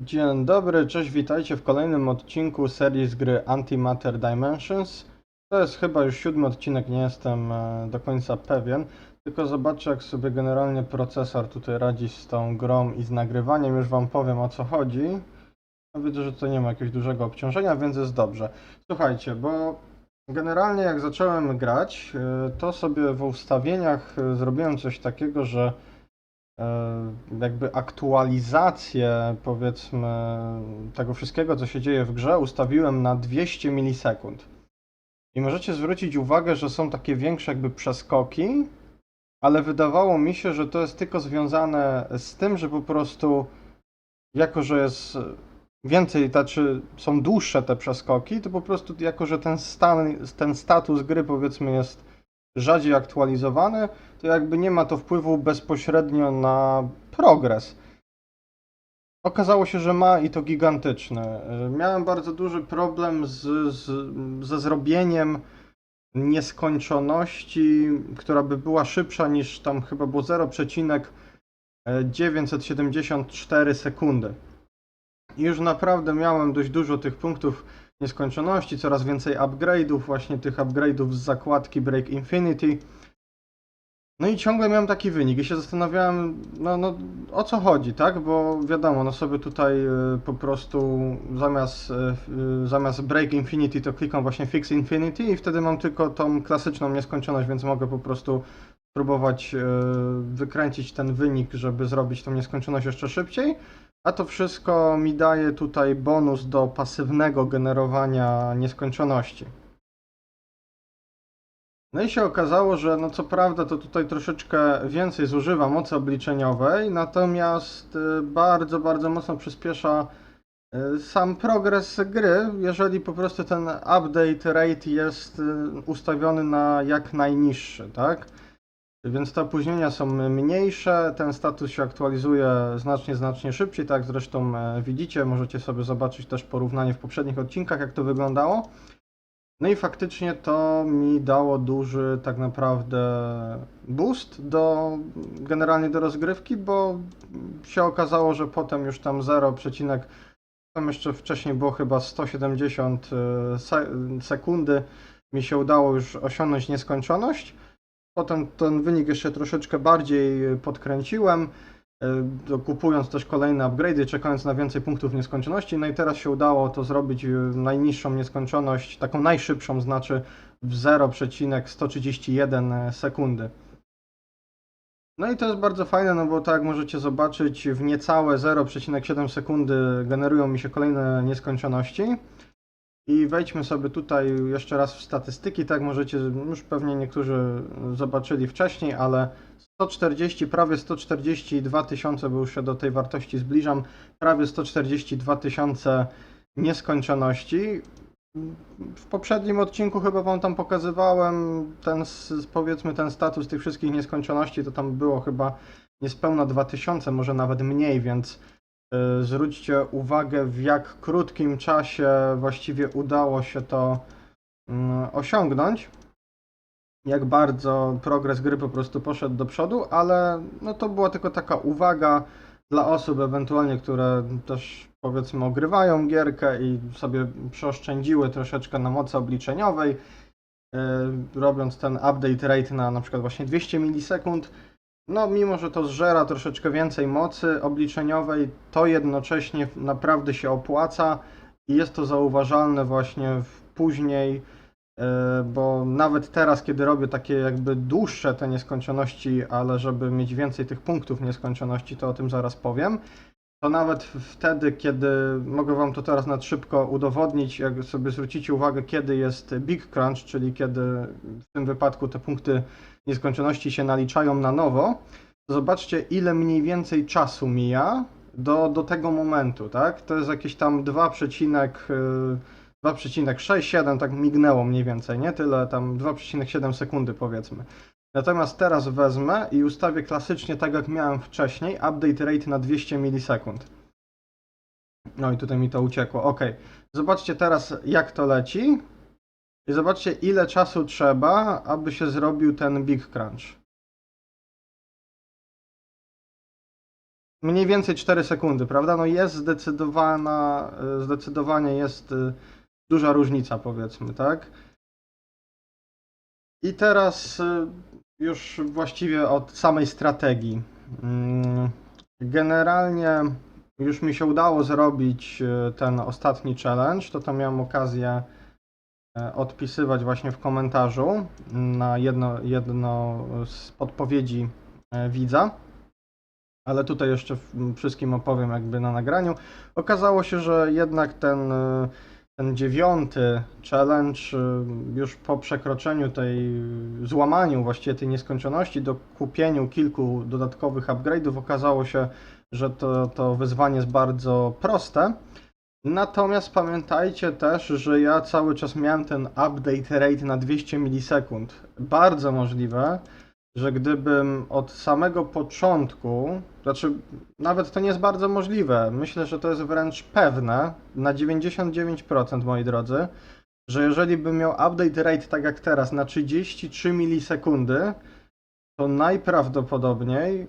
Dzień dobry, cześć, witajcie w kolejnym odcinku serii z gry Antimatter Dimensions. To jest chyba już siódmy odcinek, nie jestem e, do końca pewien. Tylko zobaczę, jak sobie generalnie procesor tutaj radzi z tą grą i z nagrywaniem. Już Wam powiem o co chodzi. No, widzę, że to nie ma jakiegoś dużego obciążenia, więc jest dobrze. Słuchajcie, bo generalnie jak zacząłem grać, e, to sobie w ustawieniach e, zrobiłem coś takiego, że jakby aktualizację powiedzmy tego wszystkiego, co się dzieje w grze, ustawiłem na 200 milisekund. I możecie zwrócić uwagę, że są takie większe jakby przeskoki, ale wydawało mi się, że to jest tylko związane z tym, że po prostu jako, że jest więcej, znaczy są dłuższe te przeskoki, to po prostu jako, że ten stan, ten status gry powiedzmy jest rzadziej aktualizowany, to jakby nie ma to wpływu bezpośrednio na progres. Okazało się, że ma i to gigantyczny. Y, Miałem bardzo duży problem z, z, ze zrobieniem nieskończoności, która by była szybsza niż tam chyba było 0,974 sekundy. I już naprawdę miałem dość dużo tych punktów nieskończoności, coraz więcej upgrade'ów, właśnie tych upgrade'ów z zakładki Break Infinity. No i ciągle miałem taki wynik i się zastanawiałem, no, no o co chodzi, tak? Bo wiadomo, no sobie tutaj y, po prostu zamiast, y, y, zamiast Break Infinity to klikam właśnie Fix Infinity i wtedy mam tylko tą klasyczną nieskończoność, więc mogę po prostu spróbować y, wykręcić ten wynik, żeby zrobić tą nieskończoność jeszcze szybciej. A to wszystko mi daje tutaj bonus do pasywnego generowania nieskończoności. No i się okazało, że no co prawda to tutaj troszeczkę więcej zużywa mocy obliczeniowej, natomiast y, bardzo, bardzo mocno przyspiesza y, sam progres gry, jeżeli po prostu ten update rate jest y, ustawiony na jak najniższy, tak? Więc te opóźnienia są mniejsze, ten status się aktualizuje znacznie, znacznie szybciej, tak zresztą e, widzicie, możecie sobie zobaczyć też porównanie w poprzednich odcinkach, jak to wyglądało. No i faktycznie to mi dało duży tak naprawdę boost do generalnie do rozgrywki, bo się okazało, że potem już tam 0, tam jeszcze wcześniej było chyba 170 e, se- sekundy mi się udało już osiągnąć nieskończoność. Potem ten wynik jeszcze troszeczkę bardziej podkręciłem, e, kupując też kolejne upgrade'y, czekając na więcej punktów nieskończoności. No i teraz się udało to zrobić e, najniższą nieskończoność, taką najszybszą, znaczy w 0,131 sekundy. No i to jest bardzo fajne, no bo tak jak możecie zobaczyć, w niecałe 0,7 sekundy generują mi się kolejne nieskończoności. I wejdźmy sobie tutaj jeszcze raz w statystyki, tak możecie, już pewnie niektórzy zobaczyli wcześniej, ale 140, prawie 142 tysiące, bo już się do tej wartości zbliżam, prawie 142 tysiące nieskończoności. W poprzednim odcinku chyba Wam tam pokazywałem ten, powiedzmy, ten status tych wszystkich nieskończoności, to tam było chyba niespełna 2000, może nawet mniej, więc zwróćcie uwagę w jak krótkim czasie właściwie udało się to mm, osiągnąć. Jak bardzo progres gry po prostu poszedł do przodu, ale no to była tylko taka uwaga dla osób ewentualnie, które też powiedzmy ogrywają gierkę i sobie przeoszczędziły troszeczkę na mocy obliczeniowej, yy, robiąc ten update rate na na przykład właśnie 200 milisekund. No, mimo że to zżera troszeczkę więcej mocy obliczeniowej, to jednocześnie naprawdę się opłaca i jest to zauważalne właśnie później, e, bo nawet teraz, kiedy robię takie jakby dłuższe te nieskończoności, ale żeby mieć więcej tych punktów nieskończoności, to o tym zaraz powiem, to nawet wtedy, kiedy mogę Wam to teraz na szybko udowodnić, jak sobie zwrócicie uwagę, kiedy jest Big Crunch, czyli kiedy w tym wypadku te punkty nieskończoności się naliczają na nowo, to zobaczcie, ile mniej więcej czasu mija do, do tego momentu, tak? To jest jakieś tam 2,6-7, tak mignęło mniej więcej, nie? Tyle, tam 2,7 sekundy powiedzmy. Natomiast teraz wezmę i ustawię klasycznie tak jak miałem wcześniej, update rate na 200 milisekund. No i tutaj mi to uciekło. Ok. Zobaczcie teraz jak to leci. I zobaczcie ile czasu trzeba, aby się zrobił ten Big Crunch. mniej więcej 4 sekundy, prawda? No jest zdecydowana, y, zdecydowanie jest y, duża różnica, powiedzmy, tak? I teraz y, już właściwie od samej strategii. Mm, Generalnie już mi się udało zrobić ten ostatni challenge, to tam miałem okazję odpisywać właśnie w komentarzu na jedno, jedno z podpowiedzi e, widza. Ale tutaj jeszcze wszystkim opowiem jakby na nagraniu. Okazało się, że jednak ten, y, ten dziewiąty challenge już po przekroczeniu tej, złamaniu właściwie tej nieskończoności, do kupieniu kilku dodatkowych upgrade'ów okazało się, że to, to wyzwanie jest bardzo proste. Natomiast pamiętajcie też, że ja cały czas miałem ten update rate na 200 milisekund. Bardzo możliwe, że gdybym od samego początku, znaczy nawet to nie jest bardzo możliwe, myślę, że to jest wręcz pewne, na 99% moi drodzy, że jeżeli bym miał update rate tak jak teraz na 33 milisekundy, to najprawdopodobniej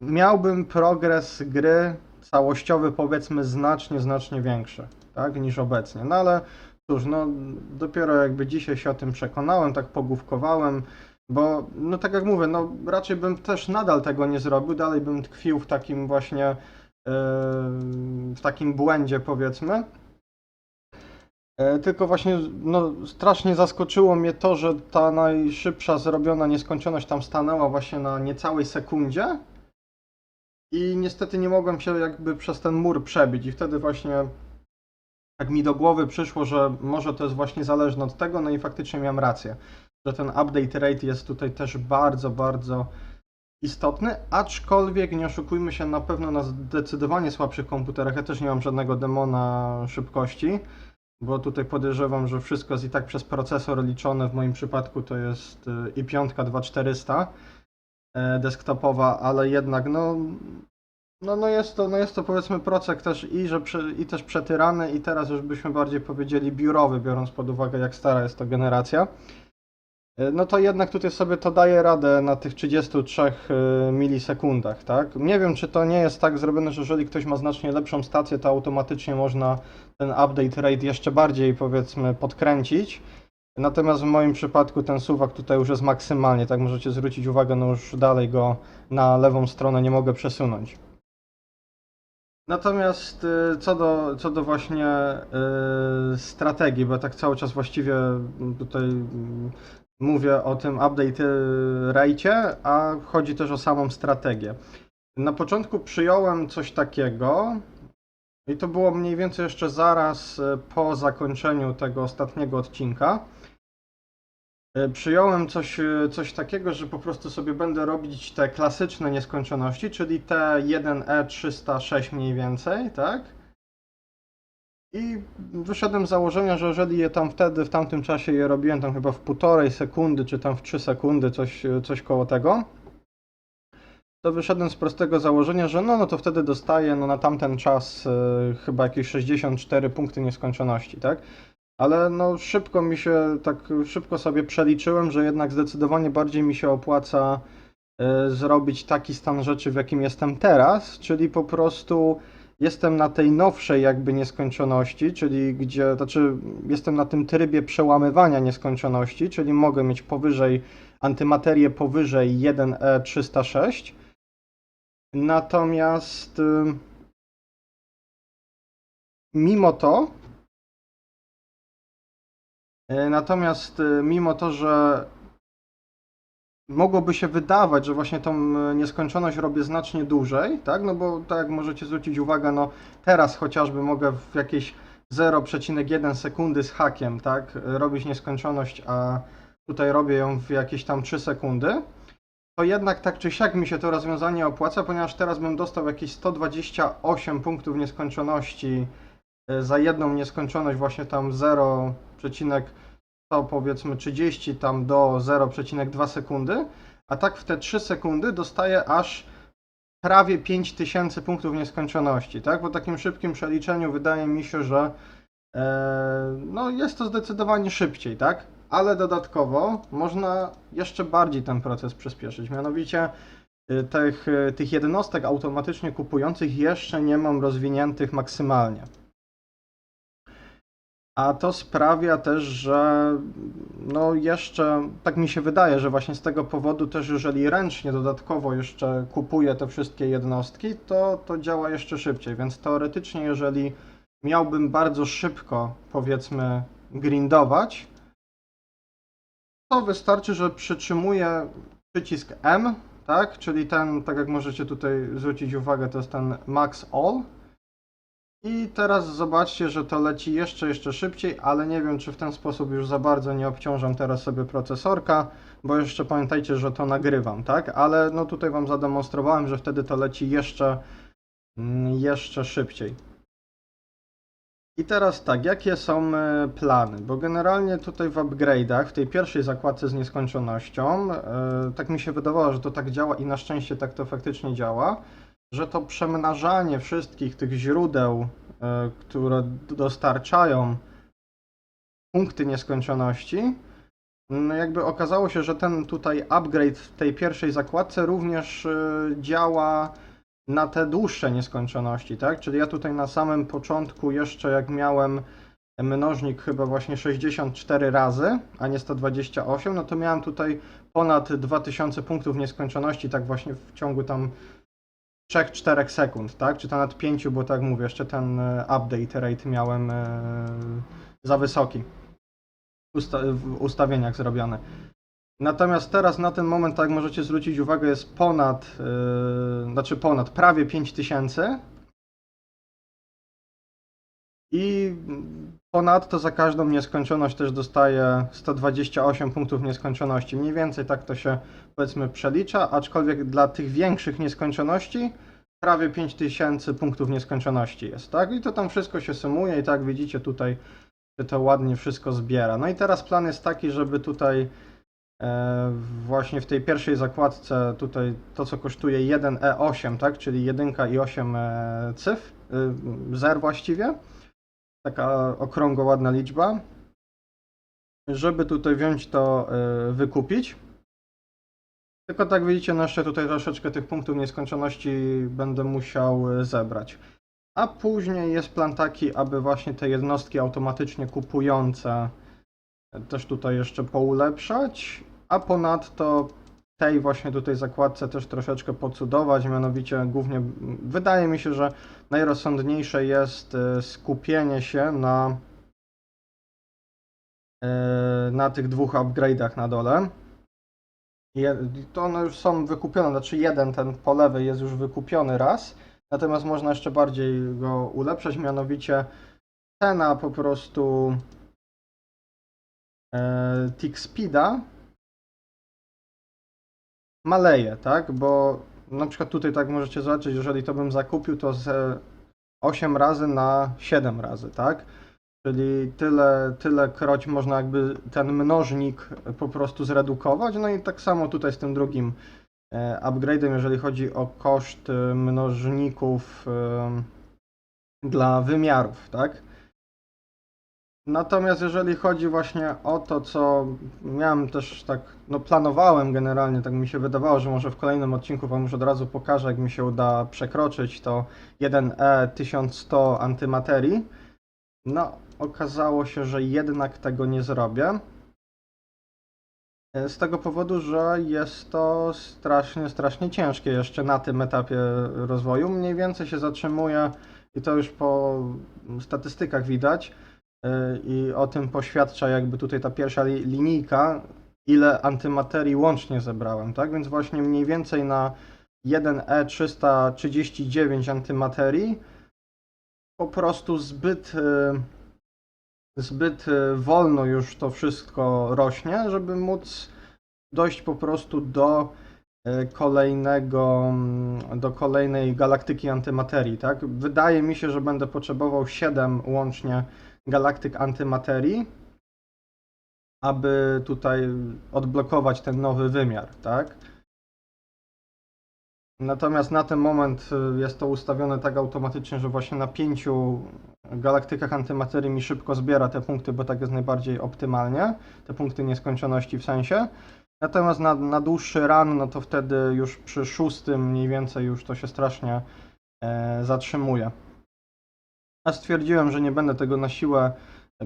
miałbym progres gry całościowy powiedzmy znacznie, znacznie większy, tak, niż obecnie. No ale cóż, no dopiero jakby dzisiaj się o tym przekonałem, tak pogłówkowałem, bo no tak jak mówię, no raczej bym też nadal tego nie zrobił, dalej bym tkwił w takim właśnie yy, w takim błędzie powiedzmy. E, Tylko właśnie no, strasznie zaskoczyło mnie to, że ta najszybsza zrobiona nieskończoność tam stanęła właśnie na niecałej sekundzie. I niestety nie mogłem się jakby przez ten mur przebić. I wtedy właśnie tak mi do głowy przyszło, że może to jest właśnie zależne od tego, no i faktycznie miałem rację, że ten update rate jest tutaj też bardzo, bardzo istotny, aczkolwiek nie oszukujmy się, na pewno na zdecydowanie słabszych komputerach, ja też nie mam żadnego demona szybkości, bo tutaj podejrzewam, że wszystko jest i tak przez procesor liczone, w moim przypadku to jest y, i5 2400 e, desktopowa, ale jednak no, no, no jest to, no jest to powiedzmy procek też i, że i też przetyrany i teraz już byśmy bardziej powiedzieli biurowy, biorąc pod uwagę jak stara jest to generacja. E, No to jednak tutaj sobie to daje radę na tych 33 e, milisekundach, tak? Nie wiem, czy to nie jest tak zrobione, że jeżeli ktoś ma znacznie lepszą stację, to automatycznie można ten update rate jeszcze bardziej powiedzmy podkręcić. Natomiast w moim przypadku ten suwak tutaj już jest maksymalnie, tak możecie zwrócić uwagę, no już dalej go na lewą stronę nie mogę przesunąć. Natomiast y, co do, co do właśnie y, strategii, bo tak cały czas właściwie tutaj mm, mówię o tym update rate, a chodzi też o samą strategię. Na początku przyjąłem coś takiego i to było mniej więcej jeszcze zaraz y, po zakończeniu tego ostatniego odcinka. Y, Przyjąłem coś, y, coś takiego, że po prostu sobie będę robić te klasyczne nieskończoności, czyli te 1E306 mniej więcej, tak? I wyszedłem z założenia, że jeżeli je tam wtedy, w tamtym czasie je robiłem tam chyba w półtorej sekundy, czy tam w 3 sekundy, coś, coś koło tego, to wyszedłem z prostego założenia, że no, no to wtedy dostaję no, na tamten czas chyba jakieś 64 punkty nieskończoności, tak? Ale no szybko mi się, tak szybko sobie przeliczyłem, że jednak zdecydowanie bardziej mi się opłaca e, zrobić taki stan rzeczy, w jakim jestem teraz, czyli po prostu jestem na tej nowszej jakby nieskończoności, czyli gdzie, znaczy jestem na tym trybie przełamywania nieskończoności, czyli mogę mieć powyżej antymaterię powyżej E 1E306. Natomiast y, mimo to E, Natomiast e, mimo to, że mogłoby się wydawać, że właśnie tą e, nieskończoność robię znacznie dłużej, tak? No bo tak jak możecie zwrócić uwagę, no teraz chociażby mogę w jakieś 0,1 sekundy z hakiem, tak? e, Robić nieskończoność, a tutaj robię ją w jakieś tam 3 sekundy. To jednak tak czy siak mi się to rozwiązanie opłaca, ponieważ teraz bym dostał jakieś 128 punktów nieskończoności e, za jedną nieskończoność właśnie tam 0, to powiedzmy 30 tam do 0,2 sekundy, a tak w te 3 sekundy dostaję aż prawie 5000 punktów nieskończoności, tak? Po takim szybkim przeliczeniu wydaje mi się, że e, no jest to zdecydowanie szybciej, tak? Ale dodatkowo można jeszcze bardziej ten proces przyspieszyć, mianowicie y, tych, y, tych jednostek automatycznie kupujących jeszcze nie mam rozwiniętych maksymalnie. A to sprawia też, że no jeszcze tak mi się wydaje, że właśnie z tego powodu też jeżeli ręcznie dodatkowo jeszcze kupuję te wszystkie jednostki, to to działa jeszcze szybciej, więc teoretycznie jeżeli miałbym bardzo szybko powiedzmy grindować, to wystarczy, że przytrzymuję przycisk M, tak? Czyli ten, tak jak możecie tutaj zwrócić uwagę, to jest ten Max All. I teraz zobaczcie, że to leci jeszcze, jeszcze szybciej, ale nie wiem, czy w ten sposób już za bardzo nie obciążam teraz sobie procesorka, bo jeszcze pamiętajcie, że to nagrywam, tak? Ale no tutaj Wam zademonstrowałem, że wtedy to leci jeszcze, mm, jeszcze szybciej. I teraz tak, jakie są e, plany? Bo generalnie tutaj w upgrade'ach, w tej pierwszej zakładce z nieskończonością, e, tak mi się wydawało, że to tak działa i na szczęście tak to faktycznie działa, że to przemnażanie wszystkich tych źródeł, e, które dostarczają punkty nieskończoności, no jakby okazało się, że ten tutaj upgrade w tej pierwszej zakładce również działa na te dłuższe nieskończoności, tak? Czyli ja tutaj na samym początku jeszcze jak miałem mnożnik chyba właśnie 64 razy, a nie 128, no to miałem tutaj ponad 2000 punktów nieskończoności, tak właśnie w ciągu tam 3-4 sekund, tak? Czy to nawet 5, bo tak mówię, jeszcze ten e, update rate miałem e, za wysoki w ustawieniach zrobione. Natomiast teraz na ten moment, tak możecie zwrócić uwagę, jest ponad, yy, znaczy ponad, prawie 5000. I ponadto za każdą nieskończoność też dostaję 128 punktów nieskończoności. Mniej więcej tak to się powiedzmy przelicza, aczkolwiek dla tych większych nieskończoności prawie 5000 punktów nieskończoności jest, tak? I to tam wszystko się sumuje i tak widzicie tutaj się to ładnie wszystko zbiera. No i teraz plan jest taki, żeby tutaj E, właśnie w tej pierwszej zakładce tutaj to co kosztuje 1E8, tak, czyli 1 i 8 e, cyfr, y, zer właściwie, taka okrągła ładna liczba, żeby tutaj wziąć to e, wykupić. Tylko tak widzicie, no jeszcze tutaj troszeczkę tych punktów nieskończoności będę musiał zebrać. A później jest plan taki, aby właśnie te jednostki automatycznie kupujące też tutaj jeszcze poulepszać a ponadto tej właśnie tutaj zakładce też troszeczkę pocudować, mianowicie głównie wydaje mi się, że najrozsądniejsze jest e, skupienie się na, e, na tych dwóch upgrade'ach na dole. To one już są wykupione, znaczy jeden ten po lewej jest już wykupiony raz, natomiast można jeszcze bardziej go ulepszać, mianowicie cena po prostu e, tick speeda maleje, tak? Bo na przykład tutaj tak możecie zobaczyć, jeżeli to bym zakupił, to z 8 razy na 7 razy, tak? Czyli tyle, tyle kroć można jakby ten mnożnik po prostu zredukować. No i tak samo tutaj z tym drugim e, upgrade'em, jeżeli chodzi o koszt e, mnożników e, dla wymiarów, tak? Natomiast jeżeli chodzi właśnie o to, co miałem też tak, no planowałem generalnie, tak mi się wydawało, że może w kolejnym odcinku Wam już od razu pokażę, jak mi się uda przekroczyć to 1E 1100 antymaterii. No, okazało się, że jednak tego nie zrobię. Z tego powodu, że jest to strasznie, strasznie ciężkie jeszcze na tym etapie rozwoju. Mniej więcej się zatrzymuje i to już po statystykach widać E, i o tym poświadcza jakby tutaj ta pierwsza linijka, ile antymaterii łącznie zebrałem, tak? Więc właśnie mniej więcej na 1E339 antymaterii po prostu zbyt e, zbyt e, wolno już to wszystko rośnie, żeby móc dojść po prostu do kolejnego, do kolejnej galaktyki antymaterii, tak? Wydaje mi się, że będę potrzebował 7 łącznie galaktyk antymaterii, aby tutaj odblokować ten nowy wymiar, tak? Natomiast na ten moment y, jest to ustawione tak automatycznie, że właśnie na pięciu galaktykach antymaterii mi szybko zbiera te punkty, bo tak jest najbardziej optymalnie, te punkty nieskończoności w sensie. Natomiast na, na dłuższy run, no to wtedy już przy szóstym mniej więcej już to się strasznie e, zatrzymuje. A stwierdziłem, że nie będę tego na siłę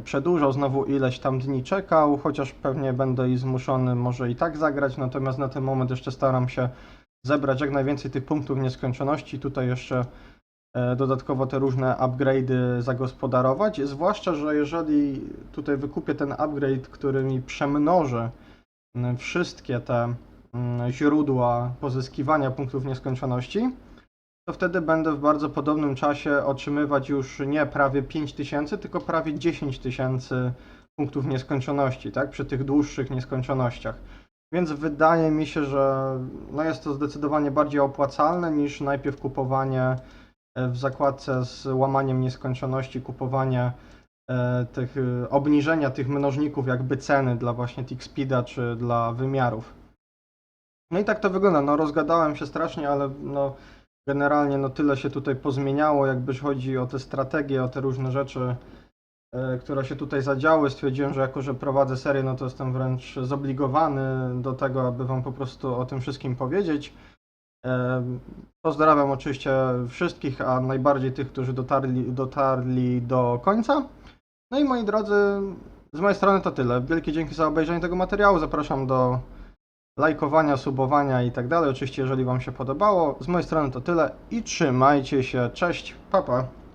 przedłużał, znowu ileś tam dni czekał, chociaż pewnie będę i zmuszony może i tak zagrać, natomiast na ten moment jeszcze staram się zebrać jak najwięcej tych punktów nieskończoności. Tutaj jeszcze e, dodatkowo te różne upgrade'y zagospodarować, zwłaszcza, że jeżeli tutaj wykupię ten upgrade, który mi przemnoży m, wszystkie te mm, źródła pozyskiwania punktów nieskończoności, to wtedy będę w bardzo podobnym czasie otrzymywać już nie prawie 5000, tylko prawie 10 tysięcy punktów nieskończoności, tak? Przy tych dłuższych nieskończonościach. Więc wydaje mi się, że no jest to zdecydowanie bardziej opłacalne niż najpierw kupowanie e, w zakładce z łamaniem nieskończoności, kupowanie e, tych, e, obniżenia tych mnożników jakby ceny dla właśnie Tick Speeda czy dla wymiarów. No i tak to wygląda. No rozgadałem się strasznie, ale no generalnie no tyle się tutaj pozmieniało, jakby chodzi o te strategie, o te różne rzeczy, e, które się tutaj zadziały. Stwierdziłem, że jako, że prowadzę serię, no to jestem wręcz zobligowany do tego, aby Wam po prostu o tym wszystkim powiedzieć. E, Pozdrawiam oczywiście wszystkich, a najbardziej tych, którzy dotarli, dotarli do końca. No i moi drodzy, z mojej strony to tyle. Wielkie dzięki za obejrzenie tego materiału. Zapraszam do lajkowania, subowania i tak dalej. Oczywiście, jeżeli Wam się podobało. Z mojej strony to tyle i trzymajcie się. Cześć, papa. Pa.